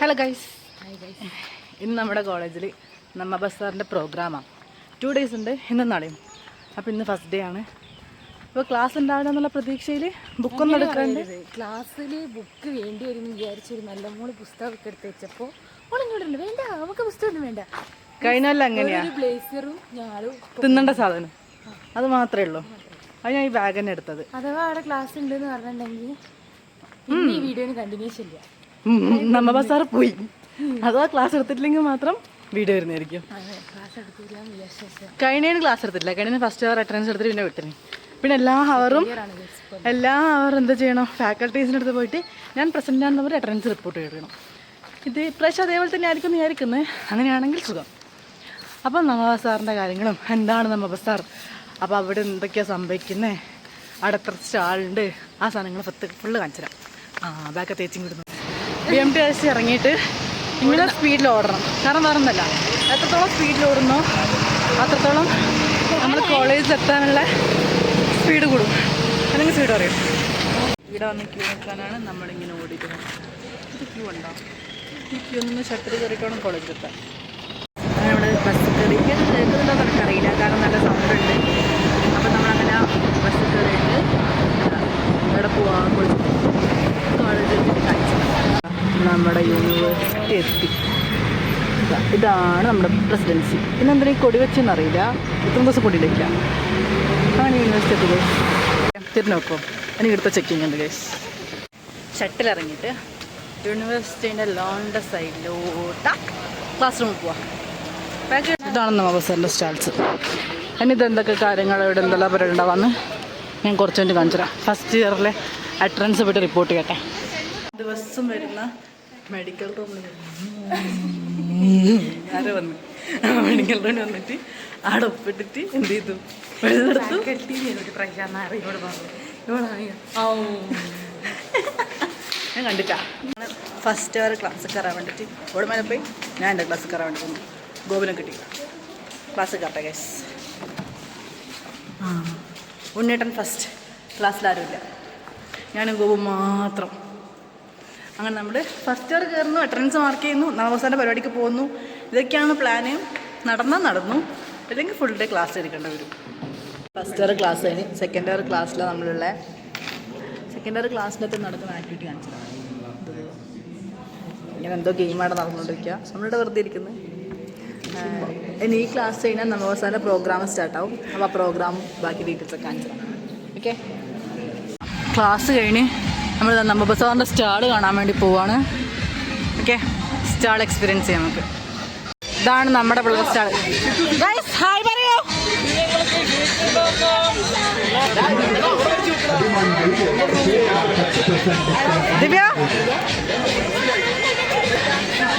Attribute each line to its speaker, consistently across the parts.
Speaker 1: Hello guys ഇന്ന് നമ്മുടെ കോളേജിൽ നമ്മ ബസാറിന്റെ പ്രോഗ്രാമാണ് ടു ഡേയ്സ് ഉണ്ട് ഇന്നും നാളെയും. അപ്പോൾ ഇന്ന് ഫസ്റ്റ് ഡേ ആണ്. അപ്പോൾ ക്ലാസ് ഉണ്ടാവില്ല എന്നുള്ള പ്രതീക്ഷയിൽ ബുക്കൊന്നും എടുക്കാണ്ട്.
Speaker 2: ക്ലാസ്സിൽ ബുക്ക് വേണ്ടി വരും വിചാരിച്ചൊരു നല്ല മോൾ പുസ്തകമൊക്കെ എടുത്ത് വെച്ചപ്പോൾ ഓളിങ്ങോട്ടുണ്ട് വേണ്ട അവൾക്ക് പുസ്തകമൊന്നും വേണ്ട.
Speaker 1: കഴിഞ്ഞല്ല അങ്ങനെയാണ്
Speaker 2: ബ്ലേസറും
Speaker 1: തിന്നേണ്ട സാധനം. അത് മാത്രമേ ഉള്ളൂ. അത് ഞാൻ ഈ ബാഗ് തന്നെ എടുത്തത്.
Speaker 2: അഥവാ അവിടെ ക്ലാസ് ഉണ്ടെന്ന് പറഞ്ഞിട്ടുണ്ടെങ്കിൽ ഈ വീഡിയോ കണ്ടിന്യൂസ് ഇല്ല.
Speaker 1: ഉം, നമ്മ ബസാറ് പോയി. അഥവാ ക്ലാസ് എടുത്തിട്ടില്ലെങ്കിൽ മാത്രം വീട് വരുന്നതായിരിക്കും.
Speaker 2: അതെ ക്ലാസ് എടുത്തില്ല
Speaker 1: കഴിഞ്ഞ ഫസ്റ്റ് അവർ അറ്റൻഡൻസ് എടുത്തിട്ട് പിന്നെ വിട്ടിന് പിന്നെ എല്ലാ അവറും എല്ലാ അവർ എന്താ ചെയ്യണം? ഫാക്കൽറ്റീസിന്റെ അടുത്ത് പോയിട്ട് ഞാൻ പ്രസന്റ് ആണെന്ന് പറഞ്ഞ് അറ്റൻഡൻസ് റിപ്പോർട്ട് ചെയ്യണം ഇത് ഇപ്രാവശ്യം അതേപോലെ തന്നെ ആയിരിക്കും വിചാരിക്കുന്നത് അങ്ങനെയാണെങ്കിൽ സുഖം. അപ്പം നമ്മ ബസാറിന്റെ കാര്യങ്ങളും എന്താണ് നമ്മ ബസാർ? അപ്പോൾ അവിടെ എന്തൊക്കെയാണ് സംഭവിക്കുന്നത് അവിടെ എത്ര സ്റ്റാളുണ്ട് ആ സാധനങ്ങൾ ഫുള്ള് കാണിച്ചു തരാം ആ ബാക്ക് തേച്ചും കിട്ടുന്നു ബി എം ടി എസ് ഇറങ്ങിയിട്ട് ഇങ്ങനെ സ്പീഡിൽ ഓടണം. കാരണം വേറെ ഒന്നല്ല എത്രത്തോളം സ്പീഡിൽ ഓടുന്നോ അത്രത്തോളം നമ്മൾ കോളേജിൽ എത്താനുള്ള സ്പീഡ് കൂടും. അല്ലെങ്കിൽ സ്പീഡ് പറയും ഇവിടെ വന്ന് ക്യൂ നിൽക്കാനാണ് നമ്മളിങ്ങനെ ഓടിക്കുന്നത് ഇത് ക്യൂ ഉണ്ടോ? ഈ ക്യൂ നിന്ന് ഷട്ടർ കയറിയിട്ടാണ് കോളേജിൽ എത്താൻ അങ്ങനെ ഇവിടെ ബസ് കയറി. കേൾക്കുന്നുണ്ടോ എന്ന് അറിയില്ല കാരണം നല്ല സൗണ്ട് ഉണ്ട് അപ്പോൾ നമ്മളങ്ങനെ ബസ് കയറിയിട്ട് ഇവിടെ പോവാൻ കോളേജിൽ നമ്മുടെ യൂണിവേഴ്സിറ്റി എത്തി. ഇതാ, ഇതാണ് നമ്മുടെ പ്രസിഡൻസി പിന്നെ എന്തിനാ ഈ കൊടി വെച്ചെന്ന് അറിയില്ല ഇത്ര ദിവസം കൊടിയില്ല ആണ് യൂണിവേഴ്സിറ്റി എത്തിയത് തിരിഞ്ഞോക്കോ എനിക്ക് എടുത്ത ചെക്കിങ് ഉണ്ട് ഗൈസ് ഷട്ടിലിറങ്ങിയിട്ട് യൂണിവേഴ്സിറ്റീന്റെ ലോണ്ട സൈഡിലോട്ട ക്ലാസ് റൂമിൽ പോവാം. ഇതാണ് നമ്മുടെ ബസ്സറിന്റെ സ്റ്റാൾസ് ഇനിയിത് എന്തൊക്കെ കാര്യങ്ങൾ ഇവിടെ എന്തെല്ലാം പരിപാടി ഞാൻ കുറച്ച് മിനിറ്റ് കാണിച്ചു തരാം ഫസ്റ്റ് ഇയറിലെ അറ്റൻഡൻസ് പോയിട്ട് റിപ്പോർട്ട് കേട്ടെ. ദിവസം വരുന്ന മെഡിക്കൽ റൂമിൽ ആരോ വന്നു. മെഡിക്കൽ റൂമിൽ വന്നിട്ട് അവിടെ ഒപ്പിട്ടിട്ട് എന്ത് ചെയ്തു? വെള്ളെടുത്തു ഞാൻ കണ്ടിട്ടാ. ഫസ്റ്റ് അവർ ക്ലാസ് കയറാൻ വേണ്ടിയിട്ട് ഇവിടെ മേലെ പോയി ഞാൻ എന്റെ ക്ലാസ് കയറാൻ വേണ്ടി വന്നു. ഗോപുരം കിട്ടി ക്ലാസ് കയറട്ടെ ഗൈസ് ആ. ഉണ്ണേട്ടൻ ഫസ്റ്റ് ക്ലാസ്സിലാരും ഇല്ല. ഞാനും ഗോപു മാത്രം. അങ്ങനെ നമ്മൾ ഫസ്റ്റ് ഇയർ കയറുന്നു അറ്റൻഡൻസ് മാർക്ക് ചെയ്യുന്നു നാമസാന്റെ പരിപാടിക്ക് പോകുന്നു. ഇതൊക്കെയാണ് പ്ലാന് നടന്നാൽ നടന്നു. അല്ലെങ്കിൽ ഫുൾ ഡേ ക്ലാസ് എടുക്കേണ്ടി വരും. ഫസ്റ്റ് ഇയർ ക്ലാസ് കഴിഞ്ഞ് സെക്കൻഡ് ഇയർ ക്ലാസ്സിലാണ് നമ്മളുള്ള. സെക്കൻഡ് ഇയർ ക്ലാസ്സിലൊക്കെ നടക്കുന്ന ആക്ടിവിറ്റി കാണിച്ചതാണ് ഇങ്ങനെ എന്തോ ഗെയിമാണ് നടന്നുകൊണ്ടിരിക്കുക നമ്മളിവിടെ വെറുതെ ഇരിക്കുന്നത് ഇനി ഈ ക്ലാസ് കഴിഞ്ഞാൽ നവസാന്റെ പ്രോഗ്രാം സ്റ്റാർട്ട് ആവും. അപ്പോൾ ആ പ്രോഗ്രാം ബാക്കി ഡീറ്റെയിൽസ് ഒക്കെ കാണിച്ചു ഓക്കെ ക്ലാസ് കഴിഞ്ഞ് നമ്മൾ നമ്മ ബസാറിന്റെ സ്റ്റാൾ കാണാൻ വേണ്ടി പോവാണ്. ഓക്കെ? സ്റ്റാൾ എക്സ്പീരിയൻസ് ചെയ്യാം നമുക്ക്. ഇതാണ് നമ്മുടെ പിള്ളേർ സ്റ്റാൾ ഹായ് പറയോ. ദിവ്യ?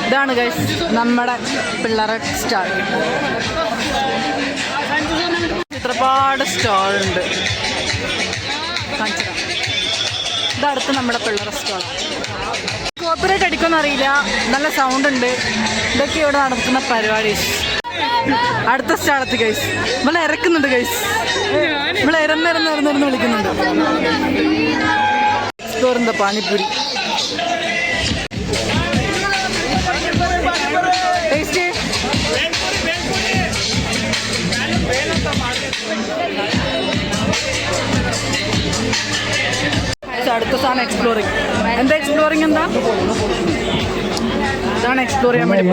Speaker 1: ഇതാണ് ഗൈസ് നമ്മുടെ പിള്ളേരെ സ്റ്റാൾ. ഒരുപാട് സ്റ്റാൾ ഇതടുത്ത് നമ്മുടെ പിള്ള റെസ്റ്റോറന്റ് കോപ്പറേറ്റ് അടിക്കുമെന്ന് അറിയില്ല. നല്ല സൗണ്ട് ഉണ്ട്. ഇതൊക്കെ ഇവിടെ നടക്കുന്ന പരിപാടി. അടുത്ത സ്റ്റാളത്ത് ഗൈസ് നമ്മൾ ഇറക്കുന്നുണ്ട് ഗൈസ് നമ്മൾ ഇരന്നിരന്നിരന്നിരുന്ന് വിളിക്കുന്നുണ്ട്. എക്സ്പ്ലോറിന്റെ പാനിപ്പൂരി. അടുത്ത സാധനം എക്സ്പ്ലോറിങ് എന്താ എക്സ്പ്ലോറിങ് എന്താ? ഇതാണ് എക്സ്പ്ലോർ ചെയ്യാൻ വേണ്ടി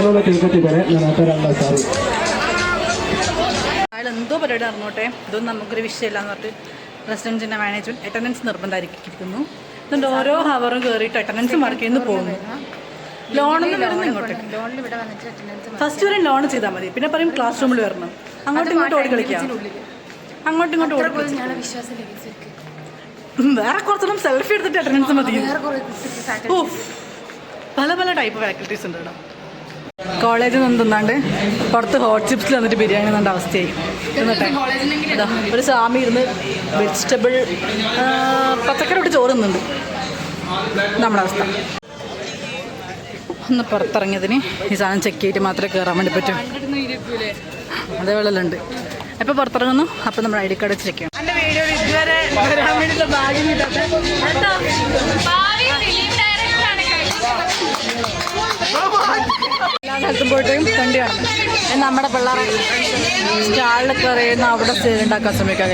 Speaker 1: അയാൾ എന്തോ പരിപാടി നടന്നോട്ടെ? ഇതൊന്നും നമുക്കൊരു വിഷയമില്ല എന്ന് പറഞ്ഞിട്ട് റെസിഡൻസിന്റെ മാനേജ്മെന്റ് അറ്റൻഡൻസ് നിർബന്ധമായിരിക്കുന്നു അതുകൊണ്ട് ഓരോ ഹവറും കയറിയിട്ട് അറ്റൻഡൻസ് മാർക്ക് ചെയ്യുന്നു പോകുന്നു. ലോണൊന്നും വരുന്നു
Speaker 2: അറ്റൻഡൻസ്
Speaker 1: ഫസ്റ്റ് വരെ ലോൺ ചെയ്താൽ മതി. പിന്നെ പറയും ക്ലാസ് റൂമിൽ വരണം. അങ്ങോട്ടും ഇങ്ങോട്ടും ഓടി കളിക്കാം. അങ്ങോട്ടും ഇങ്ങോട്ടും ഓടി വേറെ കുറച്ചൊന്നും സെൽഫി എടുത്തിട്ട് അറ്റൻഡൻസ് മതി. ഓ പല പല ടൈപ്പ് ഫാക്കൽറ്റീസ് ഉണ്ട് കേട്ടോ. കോളേജിൽ നിന്ന് തിന്നാണ്ട് പുറത്ത് ഹോട്ട് ചിപ്സിൽ വന്നിട്ട് ബിരിയാണി തന്നെ അവസ്ഥയായി. തിന്നട്ടെ ഒരു സ്വാമി ഇരുന്ന് വെജിറ്റബിൾ പച്ചക്കറി ഇട്ട് ചോറ് തിന്നുണ്ട് നമ്മുടെ അവസ്ഥ. ഒന്ന് പുറത്തിറങ്ങിയതിന് ഈ സാധനം ചെക്ക് ചെയ്തിട്ട് മാത്രമേ കയറാൻ വേണ്ടി പറ്റൂ. അതേപോലെ ഉണ്ട്. എപ്പോൾ പുറത്തിറങ്ങുന്നു? അപ്പോൾ നമ്മൾ ഐ ഡി കാർഡ് വെച്ച് ചെക്ക് ചെയ്യണം. ഇതുവരെ വരാൻ ഭാഗ്യം കിട്ടാത്ത സ്ഥലത്തും പോയിട്ട് നമ്മുടെ പിള്ളേരെ സ്റ്റാളിലൊക്കെ അറിയുന്ന അവിടെ സ്റ്റേജ് ഉണ്ടാക്കാൻ ശ്രമിക്കാം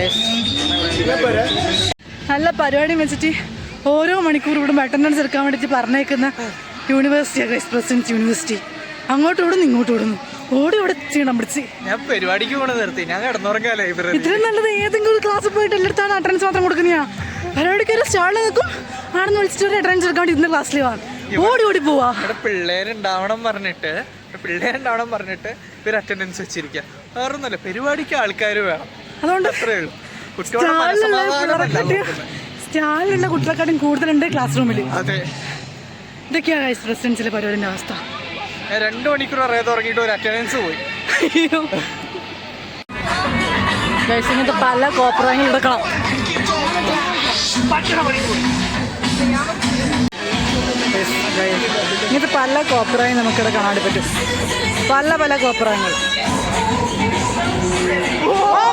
Speaker 1: നല്ല പരിപാടി വെച്ചിട്ട് ഓരോ മണിക്കൂർ ഇവിടെ അറ്റൻഡൻസ് എടുക്കാൻ വേണ്ടിയിട്ട് പറഞ്ഞേക്കുന്ന യൂണിവേഴ്സിറ്റി ഗൈസ് പ്രസിഡൻസ് യൂണിവേഴ്സിറ്റി അങ്ങോട്ട് ഓടുന്നു ഇങ്ങോട്ട് ഓടുന്നു ഓടി ഇവിടെ ചെയ്യണം പിടിച്ച്.
Speaker 3: ഞാൻ പരിപാടിക്ക് പോണ നിർത്തി. ഞാൻ കിടന്നുറങ്ങാ ലൈബ്രറി
Speaker 1: ഇത്രയും നല്ലത് ഏതെങ്കിലും ഒരു ക്ലാസ്സിൽ പോയിട്ട് എല്ലായിടത്താണ് അറ്റൻഡൻസ് മാത്രം കൊടുക്കുന്നതാ പരിപാടിക്ക് ഒരു സ്റ്റാളിൽ നിൽക്കും ആണെന്ന് വിളിച്ചിട്ട് ഒരു അറ്റൻഡൻസ് എടുക്കാൻ വേണ്ടി ഇന്ന് ക്ലാസ്സിൽ വാ. ഓടി ഓടി പോവാ.
Speaker 3: ഇവിടെ പിള്ളേരുണ്ടാവണം പറഞ്ഞിട്ട് പിള്ളേരുണ്ടാവണം പറഞ്ഞിട്ട് ഇവർ അറ്റൻഡൻസ് വെച്ചിരിക്കുക വേറൊന്നുമല്ല പരിപാടിക്ക് ആൾക്കാർ വേണം.
Speaker 1: അതുകൊണ്ട്
Speaker 3: അത്രേ ഉള്ളൂ.
Speaker 1: സ്റ്റാളിലുള്ള കുട്ടികളെക്കാട്ടും കൂടുതലുണ്ട് ക്ലാസ് റൂമിൽ
Speaker 3: അതെ.
Speaker 1: ഇതൊക്കെയാണ് പ്രസിഡൻസിലെ പരിപാടിന്റെ അവസ്ഥ.
Speaker 3: രണ്ട് മണിക്കൂർ അറിയാതെ തുടങ്ങിയിട്ട് ഒരു അറ്റൻഡൻസ് പോയി.
Speaker 1: ഇങ്ങനത്തെ പല കോപ്രങ്ങൾ എടുക്കണം ഇങ്ങനത്തെ പല കോപ്പറായും നമുക്കിവിടെ കാണാൻ പറ്റും. പല പല കോപ്പറങ്ങൾ Oh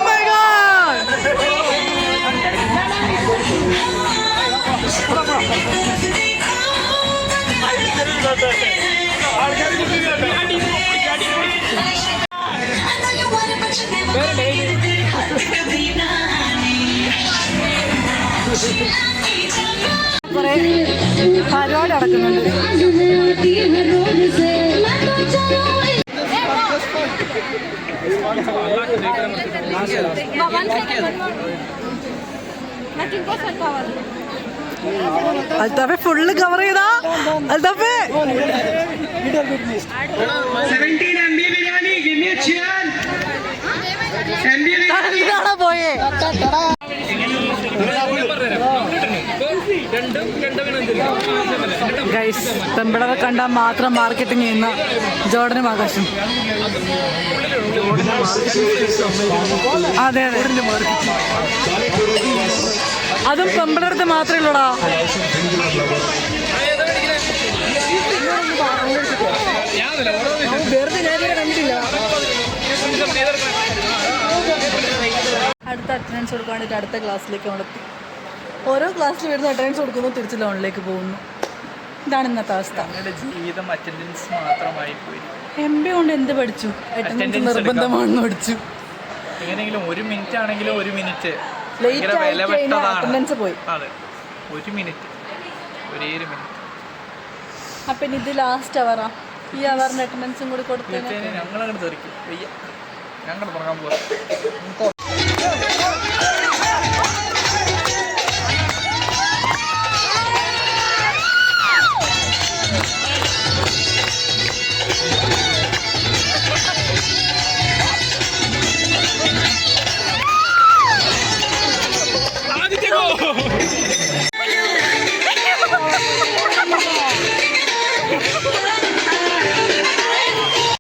Speaker 1: കുറേ പരിപാടി നടക്കുന്നുണ്ട്. അൽത്താഫെ ഫുള്ള് കവർ ചെയ്താ. അൽത്താഫെ. പോയേ? ഗൈസ് പെമ്പിളവെ കണ്ടാൽ മാത്രം മാർക്കറ്റിംഗ് ചെയ്യുന്ന ജോർഡനും ആകാശം. അതെ അതെ. അതും പെമ്പിളടുത്ത് മാത്രമേ ഉള്ളൂടാ. അടുത്ത അറ്റൻഡൻസ് കൊടുക്കാൻ വേണ്ടിയിട്ട് അടുത്ത ക്ലാസ്സിലേക്ക് നമ്മളെത്തി. ഓരോ ക്ലാസ്സിൽ വരുന്ന അറ്റൻഡൻസ് കൊടുക്കുമ്പോൾ തിരിച്ച് ലോണിലേക്ക് പോകുന്നു. ഇതാണ് ഇന്നത്തെ അവസ്ഥ.
Speaker 3: ജീവിതം അറ്റൻഡൻസ് മാത്രമായി പോയി.
Speaker 1: എം ബി കൊണ്ട് എന്ത് പഠിച്ചു? അറ്റൻഡൻസ് നിർബന്ധമാണെന്ന് പഠിച്ചു.
Speaker 3: എങ്ങനെയെങ്കിലും ഒരു മിനിറ്റ് ആണെങ്കിലും ഒരു മിനിറ്റ്
Speaker 1: ലേറ്റ് അറ്റൻഡൻസ് പോയി.
Speaker 3: അതെ. ഒരു മിനിറ്റ് ഒരേ ഒരു മിനിറ്റ്
Speaker 1: അപ്പം ഇനി ഇത് ലാസ്റ്റ് അവറാ ഈ അറ്റൻഡൻസും കൂടി
Speaker 3: ഞങ്ങളങ്ങോട്ട് തെറിക്കും. ഞങ്ങൾ തുടങ്ങാൻ പോവാം.